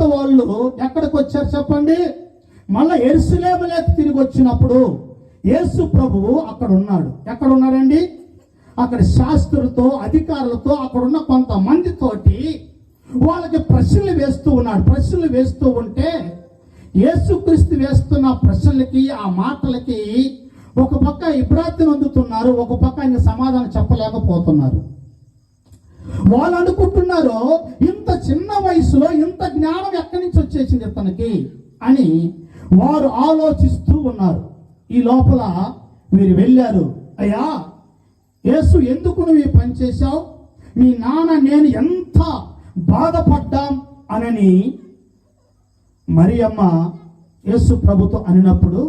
తర్వాత వాళ్ళు ఎక్కడికి వచ్చారు చెప్పండి? మళ్ళీ ఎరుసలేములోకి తిరిగి వచ్చినప్పుడు యేసు ప్రభువు అక్కడ ఉన్నాడు ఎక్కడ ఉన్నాడండి అక్కడ శాస్త్రులతో అధికారులతో అక్కడ ఉన్న కొంతమందితోటి వాళ్ళకి ప్రశ్నలు వేస్తూ ఉన్నాడు. ప్రశ్నలు వేస్తూ ఉంటే యేసుక్రీస్తు వేస్తున్న ప్రశ్నలకి ఆ మాటలకి ఒక పక్క ఇబ్రాతిని అందుతున్నారు ఒక పక్క ఆయన సమాధానం చెప్పలేకపోతున్నారు. వాళ్ళు అనుకుంటున్నారు ఇంత చిన్న వయసులో ఇంత జ్ఞానం ఎక్కడి నుంచి వచ్చేసింది ఇతనికి అని వారు ఆలోచిస్తూ ఉన్నారు. ఈ లోపల వీరు వెళ్ళారు. అయ్యా యేసు ఎందుకు నువ్వు ఈ పని చేశావు? మీ నాన్న నేను ఎంత బాధపడ్డాం అనని మరి అమ్మ యేసు ప్రభుతో అనినప్పుడు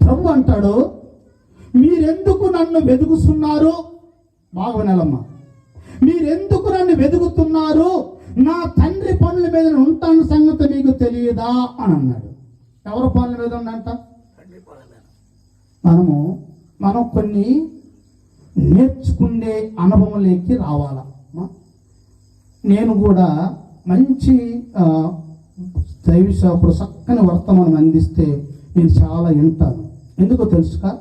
ప్రభు అంటాడు మీరెందుకు నన్ను వెతుకుతున్నారు? బాగా వినాలమ్మా మీరెందుకు నన్ను వెతుకుతున్నారు? నా తండ్రి పనుల మీద ఉంటాను సంగతి మీకు తెలియదా అని అన్నాడు. ఎవరు పనుల మీద ఉండంట? మనము మనం కొన్ని నేర్చుకునే అనుభవంలోకి రావాలా? నేను కూడా మంచి ఆ, దైవ చక్కని వర్తమానం అందిస్తే నేను చాలా వింటాను. ఎందుకో తెలుసుక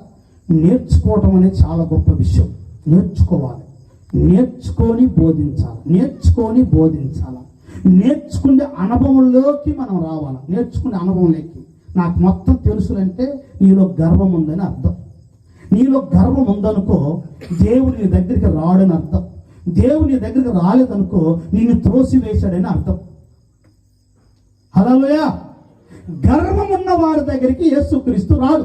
నేర్చుకోవటం అనేది చాలా గొప్ప విషయం. నేర్చుకోవాలి. నేర్చుకొని బోధించాలి. నేర్చుకొని బోధించాలి. నేర్చుకునే అనుభవంలోకి మనం రావాలి. నేర్చుకునే అనుభవంలోకి. నాకు మొత్తం తెలుసులంటే నీలో గర్వం ఉందని అర్థం. నీలో గర్వం ఉందనుకో దేవుడు నీ దగ్గరికి రాడని అర్థం. దేవుడు నీ దగ్గరికి రాలేదనుకో నిన్ను త్రోసివేశాడని అర్థం. హలోయా గర్వం ఉన్న వారి దగ్గరికి యేసుక్రీస్తు రాడు.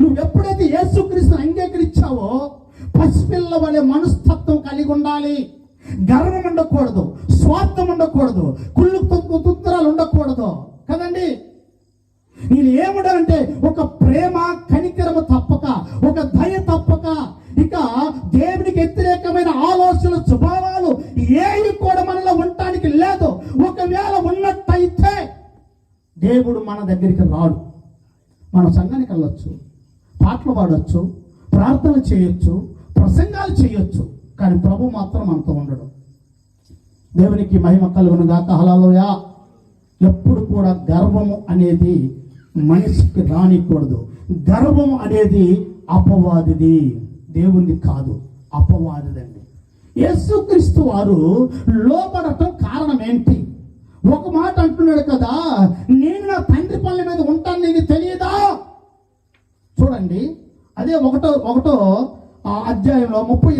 నువ్వు ఎప్పుడైతే యేసుక్రీస్తు అంగీకరించావో పసిపిల్ల వలె మనస్తత్వం కలిగి ఉండాలి గర్వం ఉండకూడదు స్వార్థం ఉండకూడదు కుళ్ళు తుత్తరాలు ఉండకూడదు. కదండి? నేను ఏముడంటే ఒక ప్రేమ కనికరము తప్పక ఒక దయ తప్పక. ఇక దేవునికి వ్యతిరేకమైన ఆలోచన స్వభావాలు ఏవి కూడా మనలో ఉండటానికి లేదు. ఒకవేళ ఉన్నట్టయితే దేవుడు మన దగ్గరికి రాడు. మనం సంఘానికి వెళ్ళొచ్చు పాటలు పాడొచ్చు ప్రార్థన చేయొచ్చు ప్రసంగాలు చేయొచ్చు కానీ ప్రభు మాత్రం మనతో ఉండడు. దేవునికి మహిమ కలుగును గాక హలలోయ ఎప్పుడు కూడా గర్వము అనేది మనిషికి రానికూడదు. గర్వము అనేది అపవాదిది దేవుని కాదు అపవాదిదండి. యేసుక్రీస్తు వారు లోపడటం కారణం ఏంటి ఒక మాట అంటున్నాడు కదా నేను నా తండ్రి పనుల మీద ఉంటాను నీకు తెలియదా? చూడండి అదే ఒకటో ఒకటో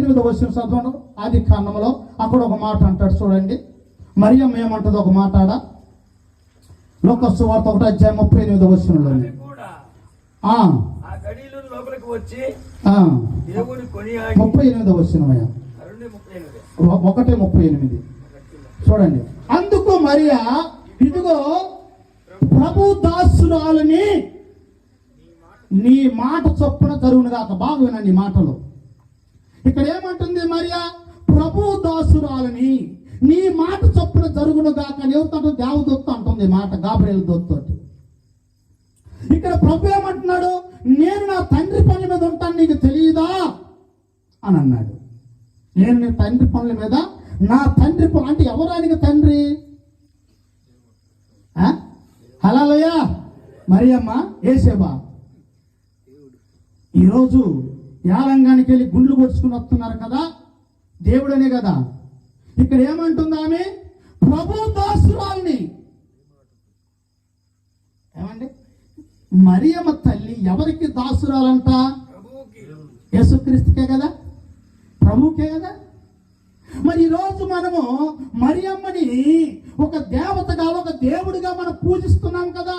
ఎనిమిదో వచ్చిన చదవండి ఆది కాండంలో అక్కడ ఒక మాట అంటాడు చూడండి. మరియమ్మ ఏమంటది ఒక మాట ఆడ. లోకస్సు వార్త ఒకటో అధ్యాయం ముప్పై ఎనిమిదో వచ్చినలో ఆమె కూడా ఆ. ఆ గడిలో లోపలికి వచ్చి ఆ, దేవుని కొనియాడి ముప్పై ఎనిమిదో. ఎనిమిది ఒకటే ముప్పై ఎనిమిది. చూడండి. అందుకు మరియా ఇదిగో ప్రభు దాసురాలని నీ మాట చొప్పున జరుగును కాక బాగా వినండి మాటలు. ఇక్కడ ఏమంటుంది మరియా? ప్రభు దాసురాలని నీ మాట చొప్పున జరుగును గాక అని ఎవరితో దేవదత్త అంటుంది మాట గాబ్రేల్ దొత్తోటి ఇక్కడ ప్రభు ఏమంటున్నాడు? నేను నా తండ్రి పనుల మీద ఉంటాను నీకు తెలియదా? అని అన్నాడు. నేను నీ తండ్రి పనుల మీద నా తండ్రి పనులు అంటే ఎవరు తండ్రి? హలాలయ్యా మరి అమ్మ ఏసేబా ఈరోజు యాలంగానికి వెళ్ళి గుండ్లు కొట్టుకుని వస్తున్నారు కదా? దేవుడనే కదా? ఇక్కడ ఏమంటుంది ఆమె? ప్రభు దాసురాల్ని. ఏమండి? మరియమ్మ తల్లి ఎవరికి దాసురాలంట? యేసుక్రీస్తుకే కదా? ప్రభుకే కదా? మరి ఈరోజు మనము మరియమ్మని ఒక దేవతగా ఒక దేవుడిగా మనం పూజిస్తున్నాం కదా?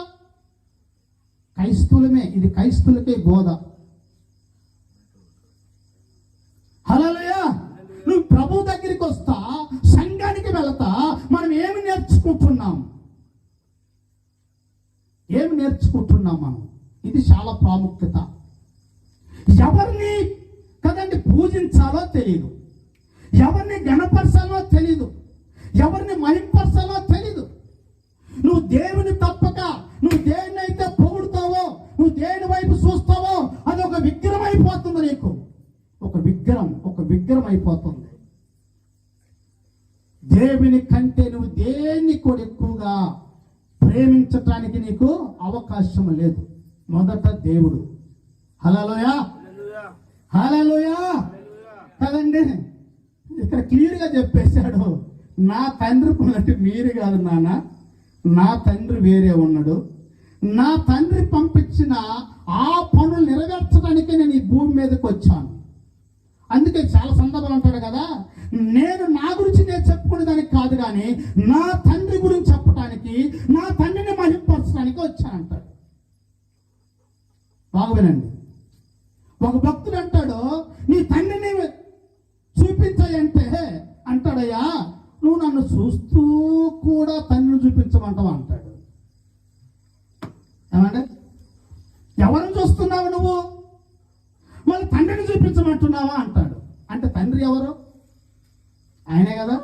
క్రైస్తులమే ఇది క్రైస్తులకే బోధ హలోయ నువ్వు ప్రభు దగ్గరికి వస్తా సంఘానికి వెళతా మనం ఏమి నేర్చుకుంటున్నాం ఏమి నేర్చుకుంటున్నాం మనం. ఇది చాలా ప్రాముఖ్యత. ఎవరిని కదండి పూజించాలో తెలియదు ఎవరిని గణపరచాలో తెలియదు ఎవరిని మహింపరచాలో తెలియదు నువ్వు దేవుని తప్పక నువ్వు దేన్ని అయితే పొగుడుతావో నువ్వు దేని వైపు చూస్తావో అది ఒక విగ్రహం అయిపోతుంది నీకు. ఒక విగ్రహం ఒక విగ్రహం అయిపోతుంది. దేవుని కంటే నువ్వు దేన్ని కూడా ప్రేమించటానికి నీకు అవకాశం లేదు. మొదట దేవుడు. హలోయా హల్లెలూయా. కదండి? ఇక్కడ క్లియర్గా చెప్పేశాడు. నా తండ్రి పుల్లటి మీరు కాదు నాన్న. నా తండ్రి వేరే ఉన్నాడు. నా తండ్రి పంపించిన ఆ పనులు నెరవేర్చడానికే నేను ఈ భూమి మీదకి వచ్చాను. అందుకే చాలా సందర్భాలు అంటాడు కదా. నేను నా గురించి నేను చెప్పుకునే దానికి కాదు కానీ నా తండ్రి గురించి చెప్పడానికి నా తండ్రిని మహింపరచడానికి వచ్చానంటాడు. బాగా వినండి. ఒక భక్తుడు అంటాడు నీ తండ్రిని చూపించాయంటే అంటాడయ్యా నువ్వు నన్ను చూస్తూ కూడా తండ్రిని చూపించమంటావా? అంటాడు. ఏమంటే ఎవరిని చూస్తున్నావు నువ్వు? వాళ్ళ తండ్రిని చూపించమంటున్నావా? అంటాడు. అంటే తండ్రి ఎవరు? ఆయనే కదా?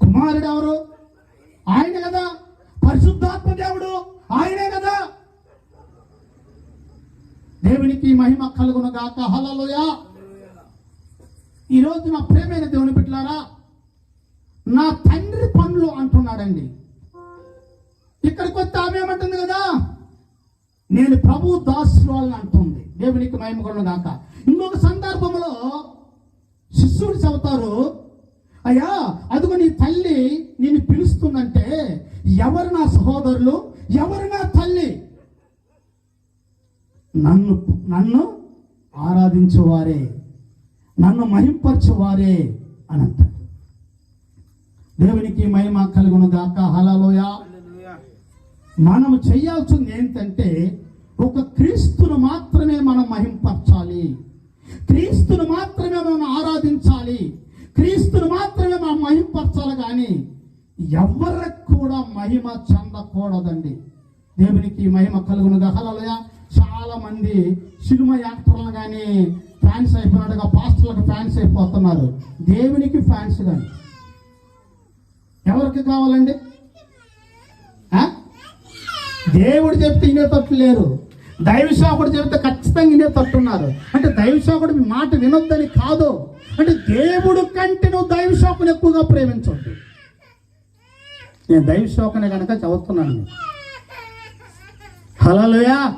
కుమారుడు ఎవరు? ఆయనే కదా? పరిశుద్ధాత్మ దేవుడు ఆయనే కదా? దేవునికి మహిమ కలుగును గాక హల్లెలూయా. ఈ రోజు నా ప్రేమైన దేవుని పెట్టారా నా తండ్రి పనులు అంటున్నాడండి. ఇక్కడికి వస్తే ఆమె ఏమంటుంది కదా? నేను ప్రభు దాసురాలను అంటుంది. దేవునికి మహిమ కలుగును గాక ఇంకొక సందర్భంలో శిష్యుడు చెబుతారు అయ్యా అదిగో నీ తల్లి నిన్ను పిలుస్తుందంటే ఎవరు నా సహోదరులు? ఎవరు నా తల్లి? నన్ను నన్ను ఆరాధించువారే నన్ను మహింపరచువారే అని అంటాడు దేవునికి మహిమ కలుగును గాక హలలోయ. మనం చేయాల్సింది ఏంటంటే ఒక క్రీస్తును మాత్రమే మనం మహింపరచాలి. క్రీస్తును మాత్రమే మనం ఆరాధించాలి. క్రీస్తును మాత్రమే మనం మహింపరచాలి కానీ ఎవరికి కూడా మహిమ చెందకూడదండి. దేవునికి మహిమ కలుగును హలలోయ చాలా మంది సినిమా యాక్టర్లు కానీ ఫ్యాన్స్ అయిపోయినట్టుగా పాస్టర్లకు ఫ్యాన్స్ అయిపోతున్నారు. దేవునికి ఫ్యాన్స్ కానీ. ఎవరికి కావాలండి? ఆ? దేవుడు చెప్తే తప్పు లేరు దైవ సేవకుడు ఖచ్చితంగా ఇదే తట్టున్నారు. అంటే దైవ సేవకుడు మీ మాట వినొద్దని కాదు. అంటే దేవుడు కంటే నువ్వు దైవ సేవకుని ఎక్కువగా ప్రేమించొద్దు. నేను దైవ సేవకుని కనుక చదువుతున్నాను. హలోయా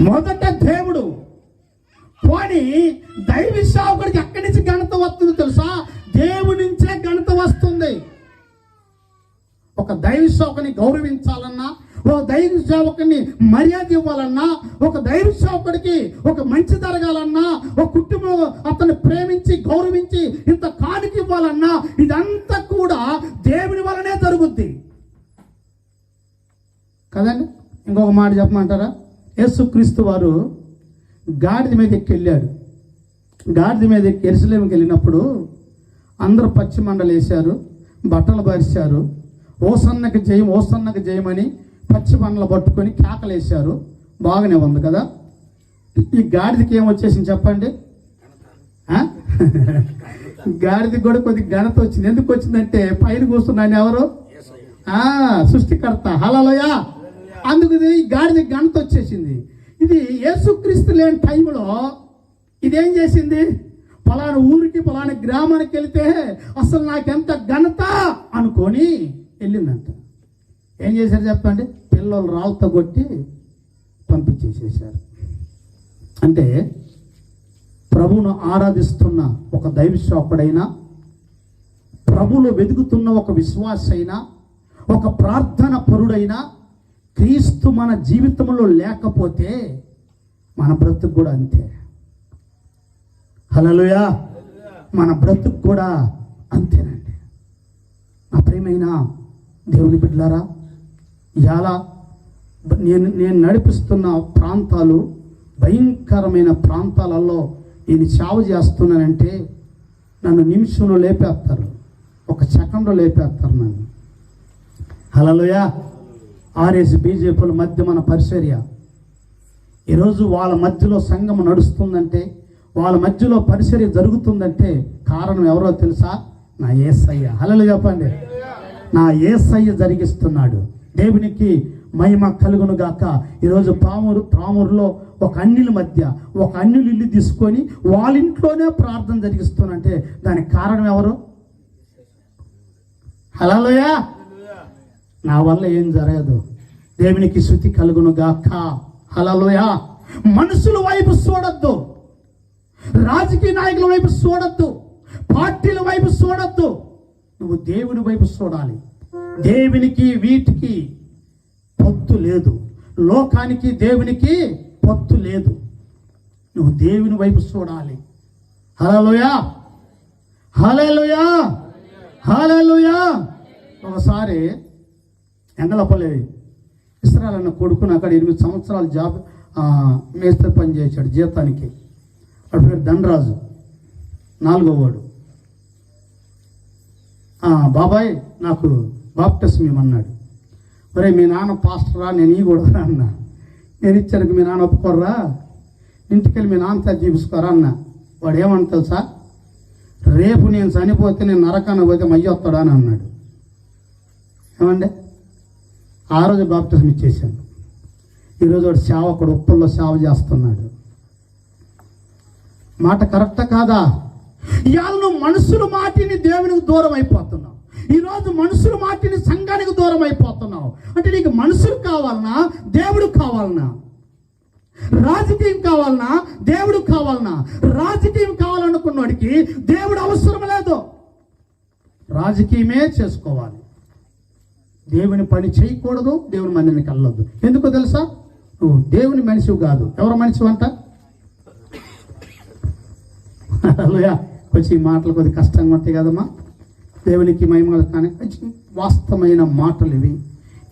మొదట దేవుడు. పోనీ దైవ సేవకుడికి ఎక్కడి నుంచి ఘనత వస్తుంది తెలుసా? దేవుడి నుంచే ఘనత వస్తుంది. ఒక దైవ సేవకుని గౌరవించాలన్నా ఓ దైవ సేవకుని మర్యాద ఇవ్వాలన్నా ఒక దైవ సేవకుడికి ఒక మంచి జరగాలన్నా ఒక కుటుంబం అతన్ని ప్రేమించి గౌరవించి ఇంత కానుక ఇవ్వాలన్నా ఇదంతా కూడా దేవుని వలనే జరుగుద్ది. కదండి? ఇంకొక మాట చెప్పమంటారా? యేసుక్రీస్తు వారు గాడిద మీద ఎక్కి వెళ్ళాడు. గాడిద మీద ఎక్కి ఎరుసలేమికి వెళ్ళినప్పుడు అందరూ పచ్చి మండలు వేశారు బట్టలు పరిచారు ఓసన్నకి జయం ఓసన్నకి జయమని పచ్చి పండ్లు పట్టుకొని కేకలేశారు. బాగానే ఉంది కదా? ఈ గాడిదకి ఏం వచ్చేసింది చెప్పండి? గాడిదకి కూడా కొద్ది ఘనత వచ్చింది. ఎందుకు వచ్చిందంటే పైన కూర్చున్నాను ఎవరు? సృష్టికర్త. హలలోయా అందుకు ఇది ఈ గాడిద ఘనత వచ్చేసింది. ఇది యేసుక్రీస్తు లేని టైంలో ఇదేం చేసింది? పలానా ఊరికి పలానా గ్రామానికి వెళితే అసలు నాకెంత ఘనత అనుకొని వెళ్ళిందంట. ఏం చేశారు చెప్పండి? పిల్లలు రాళ్ళతో కొట్టి పంపించేసేసారు అంటే ప్రభువును ఆరాధిస్తున్న ఒక దైవ సేవకుడైనా ప్రభులో వెతుకుతున్న ఒక విశ్వాస అయినా ఒక ప్రార్థన పరుడైనా క్రీస్తు మన జీవితంలో లేకపోతే మన బ్రతుకు కూడా అంతే. హలలుయా మన బ్రతుకు కూడా అంతేనండి. నా ప్రేమైన దేవుని బిడ్డలారా ఇలా నేను నేను నడిపిస్తున్న ప్రాంతాలు భయంకరమైన ప్రాంతాలలో నేను సేవ చేస్తున్నానంటే నన్ను నిమిషంలో లేపేస్తారు. ఒక సెకండ్లో లేపేస్తారు నన్ను. హలలుయా ఆర్ఎస్ బీజేపీల మధ్య మన పరిచర్య. ఈరోజు వాళ్ళ మధ్యలో సంఘం నడుస్తుందంటే వాళ్ళ మధ్యలో పరిచర్య జరుగుతుందంటే కారణం ఎవరో తెలుసా? నా ఏసయ్య. హలలు చెప్పండి. నా ఏసయ్య జరిగిస్తున్నాడు. దేవునికి మహిమ కలుగును గాక. ఈరోజు పామూరు పామూరులో ఒక అన్నిల మధ్య ఒక అన్నిలు ఇల్లు తీసుకొని వాళ్ళ ఇంట్లోనే ప్రార్థన జరిగిస్తున్నంటే దానికి కారణం ఎవరు? హలోయా నా వల్ల ఏం జరగదు. దేవునికి శృతి కలుగును గాక. హలోయా మనుషుల వైపు చూడొద్దు. రాజకీయ నాయకుల వైపు చూడొద్దు. పార్టీల వైపు చూడొద్దు. నువ్వు దేవుని వైపు చూడాలి. దేవునికి వీటికి పొత్తు లేదు. లోకానికి దేవునికి పొత్తు లేదు. నువ్వు దేవుని వైపు చూడాలి. హలోయా హలోయా హలోయా ఒకసారి ఎంగలపల్లి ఇస్రాయల్ అన్న కొడుకుని అక్కడ ఎనిమిది సంవత్సరాలు జాబ్ మేస్త్రి పని చేశాడు జీతానికి. అక్కడ పేరు ధనరాజు. నాలుగో వాడు. బాబాయ్ నాకు బాప్టిజం ఇవ్వమన్నాడు ఒరే మీ నాన్న పాస్టరా? నేను ఈ కూడా అన్న. నేను ఇచ్చానికి మీ నాన్న ఒప్పుకోర్రా? ఇంటికెళ్ళి మీ నాన్నతో చూపించుకోరా అన్న. వాడు ఏమన్నా తెలుసా? రేపు నేను చనిపోతే నేను నరకాన్ని పోతే మయ్యొస్తాడా అని అన్నాడు. ఏమండి? ఆ రోజు బాప్టిజం ఇచ్చేసాను ఈరోజు వాడు అక్కడ ఉప్పుల్లో సేవ చేస్తున్నాడు. మాట కరెక్టా కాదా? ఇవాళ నువ్వు మనుషుల మాటిని దేవునికి దూరం అయిపోతున్నావు ఈరోజు మనుషులు మాటిని సంఘానికి దూరం అయిపోతున్నావు అంటే నీకు మనుషులు కావాలనా? దేవుడు కావాలనా? రాజకీయం కావాలనా? దేవుడు కావాలనా? రాజకీయం కావాలనుకున్నవాడికి దేవుడు అవసరం లేదు. రాజకీయమే చేసుకోవాలి. దేవుని పని చేయకూడదు దేవుని మందిని వెళ్ళొద్దు. ఎందుకో తెలుసా? నువ్వు దేవుని మనిషి కాదు. ఎవరు మనిషి అంట? కొంచెం ఈ మాటలు కొద్ది కష్టంగా ఉంటాయి కదమ్మా. దేవునికి మహిమలు కానీ వాస్తవమైన మాటలు ఇవి.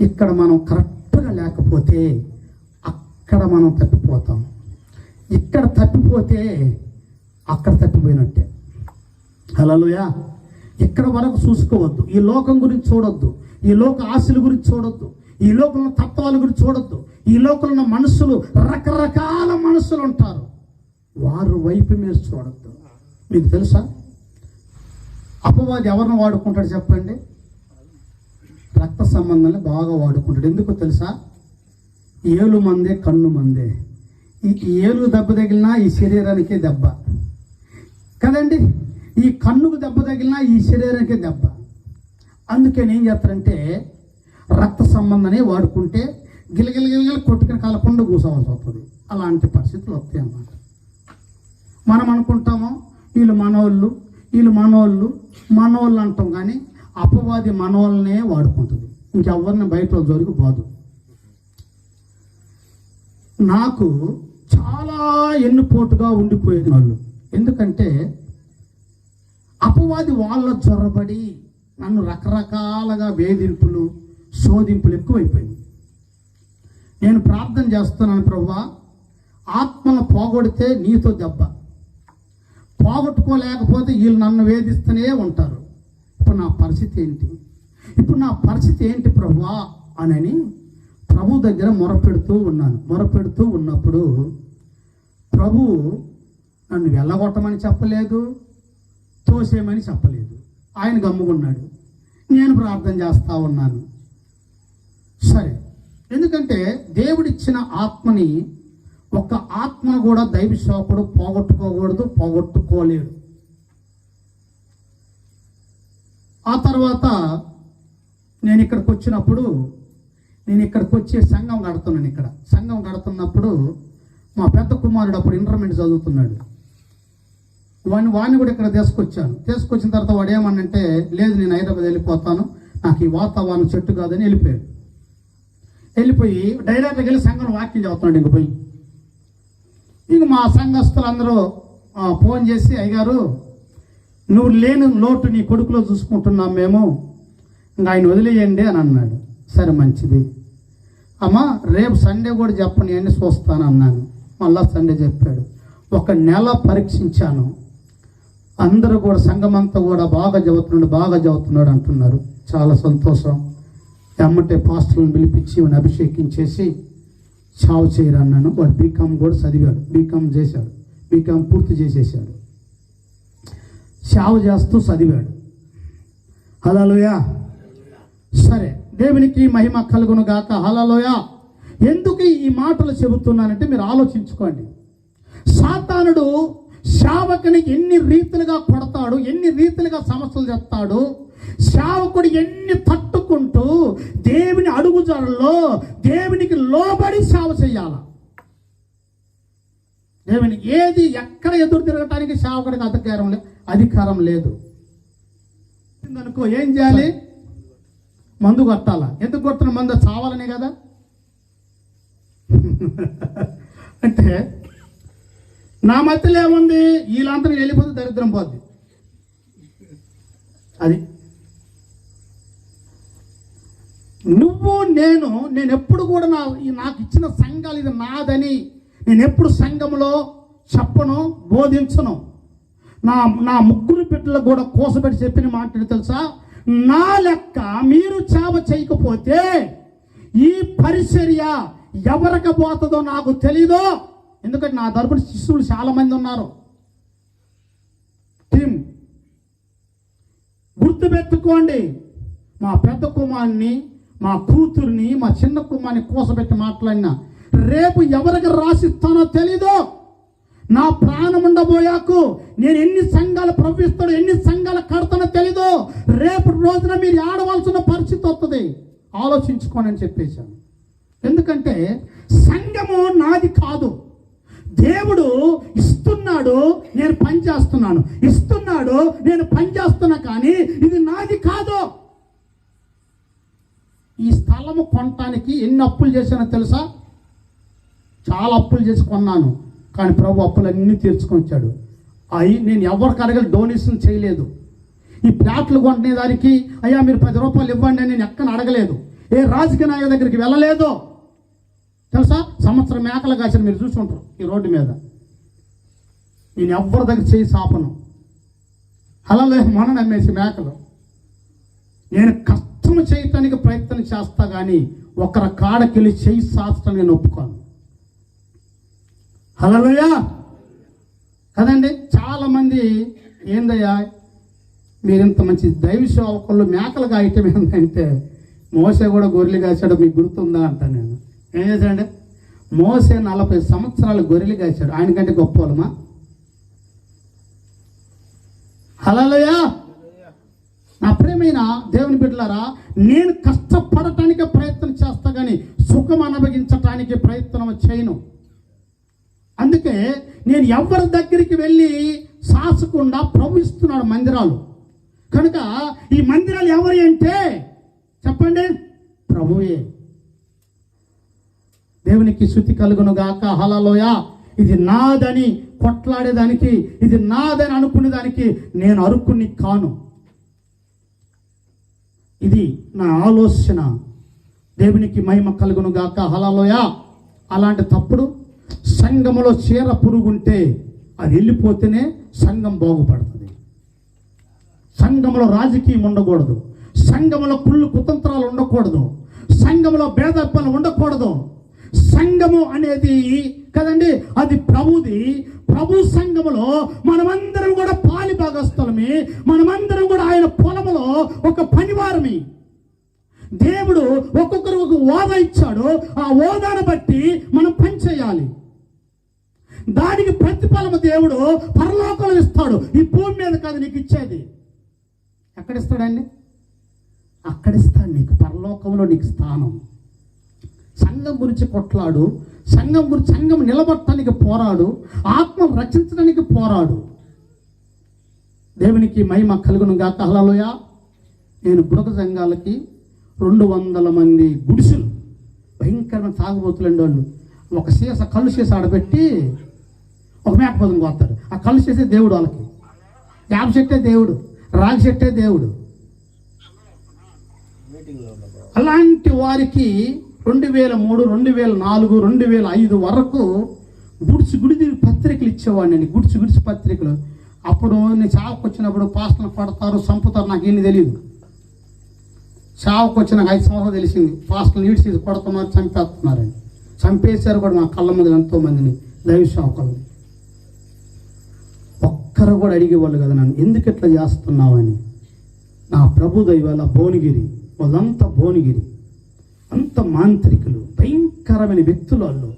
ఇక్కడ మనం కరెక్ట్గా లేకపోతే అక్కడ మనం తప్పిపోతాం. ఇక్కడ తప్పిపోతే అక్కడ తప్పిపోయినట్టే. హలోయా ఇక్కడ వరకు చూసుకోవద్దు. ఈ లోకం గురించి చూడొద్దు. ఈ లోక ఆశల గురించి చూడొద్దు. ఈ లోకంలో తత్వాల గురించి చూడొద్దు. ఈ లోకంలో ఉన్న మనుషులు రకరకాల మనుషులు ఉంటారు. వారు వైపు మీరు చూడొద్దు. మీకు తెలుసా? అపవాది ఎవరిని వాడుకుంటాడు చెప్పండి? రక్త సంబంధాన్ని బాగా వాడుకుంటాడు. ఎందుకు తెలుసా? ఏలు మందే కన్ను మందే. ఈ ఏలు దెబ్బ తగిలినా ఈ శరీరానికే దెబ్బ. కదండి? ఈ కన్నుకు దెబ్బ తగిలినా ఈ శరీరానికే దెబ్బ. అందుకే ఏం చేస్తారంటే రక్త సంబంధాన్ని వాడుకుంటే గిలగిల గిలగిల కొట్టుకుని కలపకుండా కూసవలసి వస్తుంది. అలాంటి పరిస్థితులు వస్తాయి అన్నమాట మనం అనుకుంటాము? వీళ్ళు మనవాళ్ళు వీళ్ళు మనోళ్ళు మనోళ్ళు అంటాం కానీ అపవాది మనోళ్ళనే వాడుకుంటుంది. ఇంకెవరిని బయట జోలికి పోదు నాకు చాలా ఎన్నుపోటుగా ఉండిపోయేది వాళ్ళు ఎందుకంటే అపవాది వాళ్ళ చొరబడి నన్ను రకరకాలుగా వేధింపులు శోధింపులు ఎక్కువైపోయింది. నేను ప్రార్థన చేస్తున్నాను ప్రభా ఆత్మను పోగొడితే నీతో దెబ్బ. పోగొట్టుకోలేకపోతే వీళ్ళు నన్ను వేధిస్తూనే ఉంటారు. ఇప్పుడు నా పరిస్థితి ఏంటి? ఇప్పుడు నా పరిస్థితి ఏంటి ప్రభా అనని ప్రభు దగ్గర మొరపెడుతూ ఉన్నాను. మొరపెడుతూ ఉన్నప్పుడు ప్రభు నన్ను వెళ్ళగొట్టమని చెప్పలేదు తోసేయమని చెప్పలేదు. ఆయన గమ్ముకున్నాడు నేను ప్రార్థన చేస్తూ ఉన్నాను. సరే. ఎందుకంటే దేవుడిచ్చిన ఆత్మని ఒక ఆత్మను కూడా దైవ సేవకుడు పోగొట్టుకోకూడదు పోగొట్టుకోలేడు. ఆ తర్వాత నేను ఇక్కడికి వచ్చినప్పుడు నేను ఇక్కడికి వచ్చి సంఘం కడుతున్నాను ఇక్కడ. సంఘం కడుతున్నప్పుడు మా పెద్ద కుమారుడు అప్పుడు ఇంటర్మీడియట్ చదువుతున్నాడు. వాడిని వాడిని కూడా ఇక్కడ తీసుకొచ్చాను. తీసుకొచ్చిన తర్వాత వాడు ఏమన్నంటే లేదు నేను హైదరాబాద్ వెళ్ళిపోతాను. నాకు ఈ వాతావరణం చెట్టు కాదని వెళ్ళిపోయాడు. వెళ్ళిపోయి డైరెక్ట్గా వెళ్ళి సంఘం వాక్యం చదువుతున్నాడు ఇంక పోయి. ఇంక మా సంఘస్థులందరూ ఫోన్ చేసి అయ్యగారు నువ్వు లేని లోటు నీ కొడుకులో చూసుకుంటున్నాం మేము ఇంకా ఆయన వదిలేయండి అని అన్నాడు. సరే మంచిది. అమ్మా రేపు సండే కూడా చెప్పని అని చూస్తాను అన్నాను. మళ్ళా సండే చెప్పాడు. ఒక నెల పరీక్షించాను. అందరూ కూడా సంఘమంతా కూడా బాగా చదువుతున్నాడు బాగా చదువుతున్నాడు అంటున్నారు. చాలా సంతోషం. ఎమ్మటే పాస్టర్లను పిలిపించి అభిషేకించేసి చావు చేయరు అన్నాను వాడు బీకామ్ కూడా చదివాడు. బీకామ్ చేశాడు. బీకామ్ పూర్తి చేసేసాడు. చావు చేస్తూ చదివాడు. హలలోయా సరే దేవునికి మహిమ కలుగును గాక. హలలోయా ఎందుకు ఈ మాటలు చెబుతున్నానంటే మీరు ఆలోచించుకోండి. సాతానుడు శావకుని ఎన్ని రీతులుగా కొడతాడు ఎన్ని రీతులుగా సమస్యలు చెప్తాడు శ్రావకుడు ఎన్ని తట్టుకుంటూ దేవుని అడుగుజాడల్లో దేవునికి లోబడి సేవ చేయాల? దేవుని ఏది ఎక్కడ ఎదురు తిరగటానికి సేవకుడికి అధికారం లేదు అధికారం లేదు. అనుకో ఏం చేయాలి? మందు కొట్టాల? ఎందుకు కొట్టిన మందు? చావాలనే కదా. అంటే నా మధ్యలో ఏముంది? వీళ్ళంతా వెళ్ళిపోతే దరిద్రం పోద్ది. అది నువ్వు నేను నేను ఎప్పుడు కూడా నా ఈ నాకు ఇచ్చిన సంఘాలు ఇది నాదని నేను ఎప్పుడు సంఘంలో చెప్పను బోధించను. నా నా ముగ్గురు బిడ్డలకు కూడా కోసపెట్టి చెప్పిన మాట తెలుసా? నా లెక్క మీరు చేప చేయకపోతే ఈ పరిచర్య ఎవరికి పోతుందో నాకు తెలీదు. ఎందుకంటే నా తరపున శిష్యులు చాలా మంది ఉన్నారు. టీం గుర్తుపెట్టుకోండి. మా పెద్ద కుమారుని మా కూతుర్ని మా చిన్న కుమ్మాన్ని కోసపెట్టి మాట్లాడినా రేపు ఎవరికి రాసిస్తానో తెలీదు. నా ప్రాణం ఉండబోయాకు. నేను ఎన్ని సంఘాలు ప్రవహిస్తానో ఎన్ని సంఘాలు కడతానో తెలీదు. రేపు రోజున మీరు ఆడవలసిన పరిస్థితి వస్తుంది ఆలోచించుకోనని అని చెప్పేశాను. ఎందుకంటే సంఘము నాది కాదు. దేవుడు ఇస్తున్నాడు నేను పని చేస్తున్నాను. ఇస్తున్నాడు నేను పనిచేస్తున్నా కానీ ఇది నాది కాదు. ఈ స్థలము కొనటానికి ఎన్ని అప్పులు చేశానో తెలుసా? చాలా అప్పులు చేసి కొన్నాను. కానీ ప్రభు అప్పులన్నీ తీర్చుకొని వచ్చాడు. అవి నేను ఎవరికి అడగలి డొనేషన్ చేయలేదు. ఈ ప్లాట్లు కొనే దానికి అయ్యా మీరు పది రూపాయలు ఇవ్వండి అని నేను ఎక్కడ అడగలేదు. ఏ రాజకీయ నాయకుల దగ్గరికి వెళ్ళలేదు. తెలుసా? సంవత్సరం మేకలు కాసిన మీరు చూసుకుంటారు ఈ రోడ్డు మీద. నేను ఎవ్వరి దగ్గర చేయి సాపను. అలా మన నమ్మేసి మేకలు. నేను కష్ట చేయటానికి ప్రయత్నం చేస్తా కానీ ఒకరి కాడకెళ్ళి చేయి శాస్త్రం నేను ఒప్పుకోను. హలోయా కదండి చాలామంది ఏందయ్యా మీరు ఇంత మంచి దైవ సేవకులు మేకలు కాయటం ఏంటంటే మోసే కూడా గొర్రెలు కాశాడు మీకు గుర్తుందా అంట నేను. ఏం చేశాడు మోసే నలభై సంవత్సరాలు గొర్రెలు కాశాడు ఆయనకంటే గొప్ప వాళ్ళమా హలోయా ప్రియమైన దేవుని బిడ్డలారా నేను కష్టపడటానికి ప్రయత్నం చేస్తా కానీ సుఖం అనుభవించటానికి ప్రయత్నం చేయను. అందుకే నేను ఎవరి దగ్గరికి వెళ్ళి సాసకుండా ప్రవహిస్తున్నాడు మందిరాలు. కనుక ఈ మందిరాలు ఎవరి అంటే? చెప్పండి. ప్రభువే. దేవునికి శృతి కలుగును గాక. హలలోయ ఇది నాదని కొట్లాడేదానికి ఇది నాదని అనుకునే దానికి నేను అరుకుని కాను. ఇది నా ఆలోచన. దేవునికి మహిమ కలుగును గాక. హలలోయ అలాంటి తప్పుడు సంఘములో చీర పురుగుంటే అది వెళ్ళిపోతేనే సంఘం బాగుపడుతుంది. సంఘంలో రాజకీయం ఉండకూడదు. సంఘంలో కుళ్ళు కుతంత్రాలు ఉండకూడదు. సంఘంలో భేదత్వాలు ఉండకూడదు. సంఘము అనేది కదండి అది ప్రభుది. ప్రభు సంఘములో మనమందరం కూడా పాలి భాగస్థలమే. మనమందరం కూడా ఆయన పొలములో ఒక పనివారమే. దేవుడు ఒక్కొక్కరు ఒక హోదా ఇచ్చాడు. ఆ ఓదాను బట్టి మనం పని చేయాలి. దానికి ప్రతిఫలము దేవుడు పరలోకం ఇస్తాడు. ఈ భూమి మీద కాదు నీకు ఇచ్చేది. ఎక్కడ ఇస్తాడండి అక్కడ ఇస్తాడు నీకు. పరలోకంలో నీకు స్థానం. సంఘం గురించి కొట్లాడు. సంఘం గురించి సంఘం నిలబడటానికి పోరాడు ఆత్మ రచించడానికి పోరాడు. దేవునికి మహిమ కలుగును గాక హలలోయ నేను బుడక సంఘాలకి రెండు వందల మంది గుడిసెలు భయంకరమైన తాగుబోతులండి వాళ్ళు. ఒక సీస కళ్ళు సీస ఆడబెట్టి ఒక మేకపోతం కోస్తాడు. ఆ కళ్ళు చేసే దేవుడు వాళ్ళకి. యాప చెట్టే దేవుడు రాగి చెట్టే దేవుడు. అలాంటి వారికి రెండు వేల మూడు రెండు వేల నాలుగు రెండు వేల ఐదు వరకు గుడిసి గుడి పత్రికలు ఇచ్చేవాడిని. నేను గుడిసి గుడిసి పత్రికలు. అప్పుడు నేను చావుకు వచ్చినప్పుడు పాస్టర్లు పడతారు చంపుతారు నాకు ఏమి తెలియదు చావుకు వచ్చిన ఐదు సంవత్సరాలు తెలిసింది. పాస్టర్లు చేసి కొడుతున్నారు చంపేస్తున్నారని. చంపేశారు కూడా మా కళ్ళ ముందు ఎంతో మందిని దైవ సేవకులను ఒక్కరు కూడా అడిగేవాళ్ళు కదా నన్ను. ఎందుకు ఇట్లా చేస్తున్నావని నా ప్రభు దైవాల భువనగిరి వాళ్ళంతా భువనగిరి. అంత మాంత్రికులు భయంకరమైన వ్యక్తులు వాళ్ళు.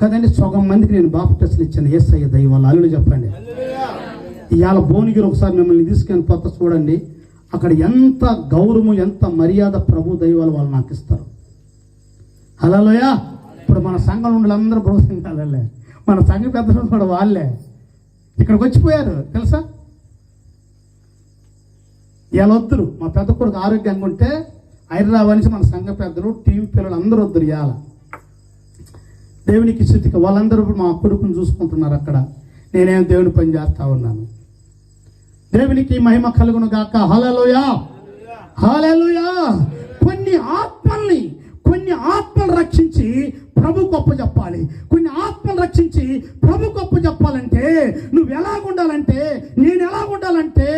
కదండి సగం మందికి నేను బాప్టస్లు ఇచ్చాను. ఏసయ్య దైవాలు అల్లు చెప్పండి. ఇవాళ భువనగిరి ఒకసారి మిమ్మల్ని తీసుకొని పోతా చూడండి. అక్కడ ఎంత గౌరవం ఎంత మర్యాద ప్రభు దైవాలు వాళ్ళు నాకు ఇస్తారు. హలోయ ఇప్పుడు మన సంఘం అందరూ ప్రభు సంఘాలే మన సంఘ పెద్దలు కూడా వాళ్ళే. ఇక్కడికి వచ్చిపోయారు తెలుసా? ఇలా వద్దురు. మా పెద్ద కొడుకు ఆరోగ్యంగా ఉంటే హైదరాబాద్ నుంచి మన సంఘ పెద్దలు టీం పిల్లలు అందరూ వద్దురు ఇవాళ దేవునికి స్థితికి వాళ్ళందరూ మా కొడుకుని చూసుకుంటున్నారు అక్కడ. నేనేం దేవుని పని చేస్తా ఉన్నాను. దేవునికి మహిమ కలుగును గాక. హలలోయా హలలోయా కొన్ని ఆత్మల్ని కొన్ని ఆత్మలు రక్షించి ప్రభు గొప్ప చెప్పాలి. కొన్ని ఆత్మలు రక్షించి ప్రభు గొప్ప చెప్పాలంటే నువ్వు ఎలాగుండాలంటే నేను ఎలాగుండాలంటే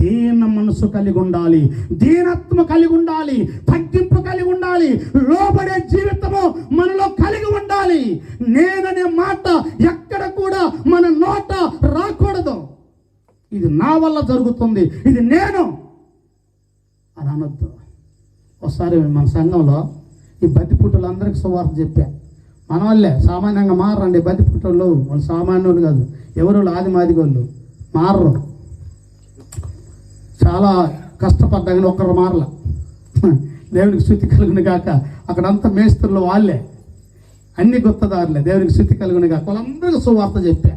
దీన మనసు కలిగి ఉండాలి. దీనత్వం కలిగి ఉండాలి. తగ్గింపు కలిగి ఉండాలి. లోబడే జీవితము మనలో కలిగి ఉండాలి. నేననే మాట ఎక్కడ కూడా మన నోట రాకూడదు. ఇది నా వల్ల జరుగుతుంది. ఇది నేను అని అనొద్దు. ఒకసారి మన సంఘంలో ఈ బతి పుట్టులందరికీ సువార్త చెప్పా. మన వాళ్ళే సామాన్యంగా మారండి బతి పుట్టోళ్ళు వాళ్ళు సామాన్యులు కాదు. ఎవరు ఆది మాది వాళ్ళు మారరు. చాలా కష్టపడ్డా కానీ ఒక్కరు మారల. దేవునికి శృతి కలుగుని కాక అక్కడంతా మేస్త్రులు వాళ్ళే. అన్ని గుత్తదారులే. దేవునికి శృతి కలుగుని కాక వాళ్ళందరికీ సువార్త చెప్పా.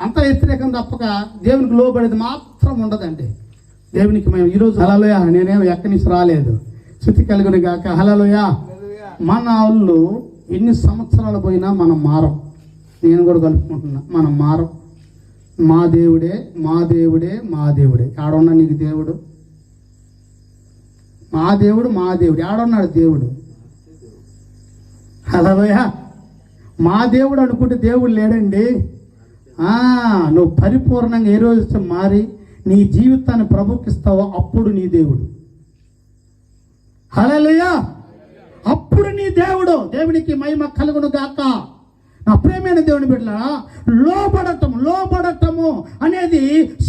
అంత వ్యతిరేకం తప్పక దేవునికి లోబడేది మాత్రం ఉండదండి. దేవునికి మేము ఈరోజు హలలోయ నేనేం ఎక్కడి నుంచి రాలేదు. శృతి కలుగుని కాక హలలోయ మన వాళ్ళు ఎన్ని సంవత్సరాలు పోయినా మనం మారం. నేను కూడా కలుపుకుంటున్నా. మనం మారం. మా దేవుడే మా దేవుడే మా దేవుడే. ఆడున్నా నీకు దేవుడు? మా దేవుడు మా దేవుడు. ఆడున్నాడు దేవుడు? హలోయ మా దేవుడు అనుకుంటే దేవుడు లేడండి. నువ్వు పరిపూర్ణంగా ఏ రోజు మారి నీ జీవితాన్ని ప్రభుకిస్తావో అప్పుడు నీ దేవుడు. హలలుయా అప్పుడు నీ దేవుడు. దేవునికి మహిమ కలుగును గాక. నా దేవుని బిడ్డ లోపడటం లోపడటము అనేది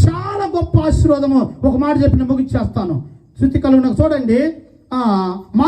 చాలా గొప్ప ఆశీర్వాదము. ఒక మాట చెప్పిన ముగించేస్తాను. శృతి కలుగునకు చూడండి. మా